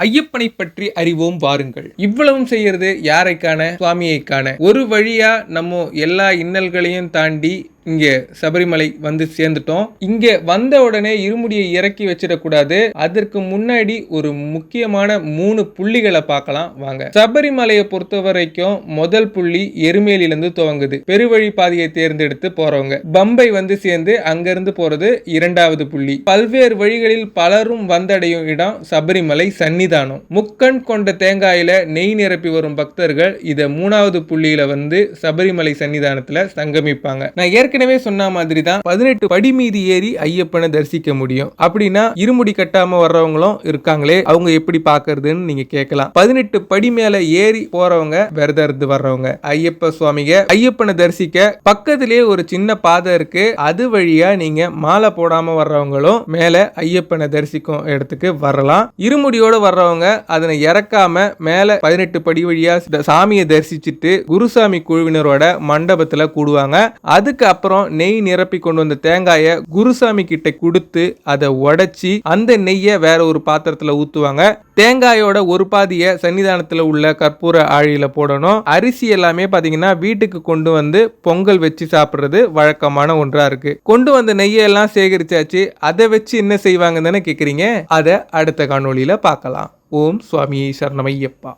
ஐயப்பனை பற்றி அறிவோம் வாருங்கள். இவ்வளவும் செய்யறது யாரைக்கான சுவாமியைக்கான ஒரு வழியா நம்ம எல்லா இன்னல்களையும் தாண்டி இங்கே சபரிமலை வந்து சேர்ந்துட்டோம். இங்கே வந்த உடனே இருமுடியை இறக்கி வச்சிடக்கூடாது. அதற்கு முன்னாடி ஒரு முக்கியமான மூணு புள்ளிகளை பார்க்கலாம். வாங்க. சபரிமலையை பொறுத்த வரைக்கும் முதல் புள்ளி எருமேலியிலிருந்து துவங்குது. பெருவழி பாதையை தேர்ந்தெடுத்து போறவங்க. பம்பை வந்து சேர்ந்து அங்கிருந்து போறது இரண்டாவது புள்ளி. பல்வேறு வழிகளில் பலரும் வந்தடையும் இடம் சபரிமலை சன்னிதானம் முக்கண் கொண்ட தேங்காயில நெய் நிரப்பி வரும் பக்தர்கள் இதை மூணாவது புள்ளியில வந்து சபரிமலை சன்னிதானத்துல சங்கமிப்பாங்க. நான் ஏற்கனவே சொன்ன மாதிரி தான் பதினெட்டு படி மீது ஏறி ஐயப்பனை தரிசிக்க முடியும். அப்படின்னா இருமுடி கட்டாம வர்றவங்களும் இருக்காங்களே அவங்க எப்படி பாக்குறதுன்னு நீங்க கேட்கலாம். பதினெட்டு படி மேல ஏறி போறவங்க விரதம் இருந்து வர்றவங்க. ஐயப்ப சுவாமிக ஐயப்பனை தரிசிக்க பக்கத்திலேயே ஒரு சின்ன பாதை இருக்கு. அது வழியா நீங்க மாலை போடாம வர்றவங்களும் மேல ஐயப்பனை தரிசிக்கும் இடத்துக்கு வரலாம். இருமுடியோட வர்றவங்க அதனை இறக்காம மேல பதினெட்டு படி வழியா சாமியை தரிசிச்சுட்டு குருசாமி குழுவினரோட மண்டபத்துல கூடுவாங்க. அதுக்கு அப்புறம் நெய் நிரப்பி கொண்டு வந்த தேங்காயை குருசாமி கிட்ட கொடுத்து அதை உடைச்சி அந்த நெய்யை வேற ஒரு பாத்திரத்துல ஊத்துவாங்க. தேங்காயோட ஒரு பாதியை சன்னிதானத்துல உள்ள கற்பூர ஆழியில போடணும். அரிசி எல்லாமே பாத்தீங்கன்னா வீட்டுக்கு கொண்டு வந்து பொங்கல் வச்சு சாப்பிடுறது வழக்கமான ஒன்றா இருக்கு. கொண்டு வந்த நெய்யை எல்லாம் சேகரிச்சாச்சு. அதை வச்சு என்ன செய்வாங்கன்னு தானே கேக்குறீங்க? அதை அடுத்த காணொளியில பார்க்கலாம். ஓம் சுவாமியை சரணமையப்பா.